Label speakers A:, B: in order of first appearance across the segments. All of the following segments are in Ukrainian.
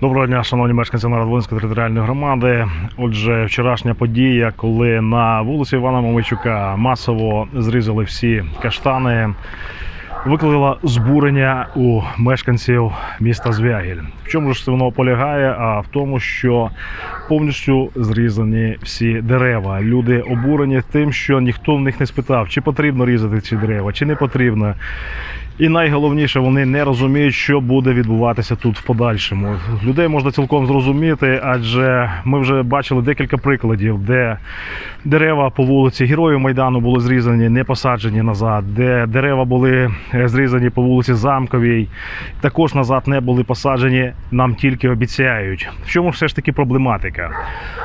A: Доброго дня, шановні мешканці Народвинської територіальної громади. Отже, вчорашня подія, коли на вулиці Івана Мамичука масово зрізали всі каштани, викликала збурення у мешканців міста Звягіль. В чому ж це воно полягає? А в тому, що повністю зрізані всі дерева. Люди обурені тим, що ніхто в них не спитав, чи потрібно різати ці дерева, чи не потрібно. І найголовніше, вони не розуміють, що буде відбуватися тут в подальшому. Людей можна цілком зрозуміти, адже ми вже бачили декілька прикладів, де дерева по вулиці Героїв Майдану були зрізані, не посаджені назад, де дерева були зрізані по вулиці Замковій, також назад не були посаджені. Нам тільки обіцяють. В чому все ж таки проблематика?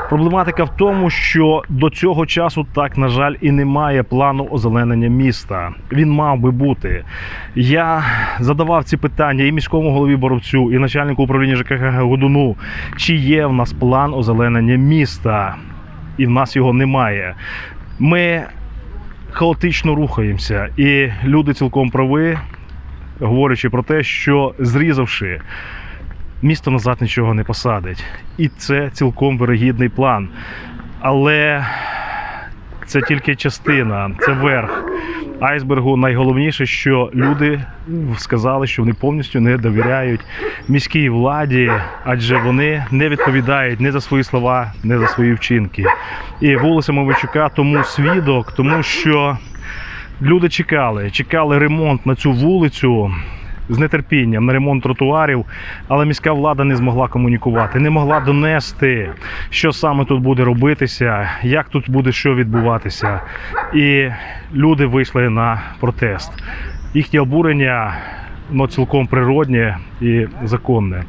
A: Проблематика в тому, що до цього часу так, на жаль, і немає плану озеленення міста. Він мав би бути. Я задавав ці питання і міському голові Боровцю, і начальнику управління ЖКХ Годуну, чи є в нас план озеленення міста, і в нас його немає. Ми хаотично рухаємося, і люди цілком прави, говорячи про те, що зрізавши місто назад нічого не посадить. І це цілком вирогідний план. Але це тільки частина, це верх айсбергу. Найголовніше, що люди сказали, що вони повністю не довіряють міській владі, адже вони не відповідають ні за свої слова, ні за свої вчинки. І вулиця Мовичука тому свідок, тому що люди чекали, чекали ремонт на цю вулицю з нетерпінням на ремонт тротуарів, але міська влада не змогла комунікувати, не могла донести, що саме тут буде робитися, як тут буде що відбуватися. І люди вийшли на протест. Їхнє обурення ну, цілком природнє і законне.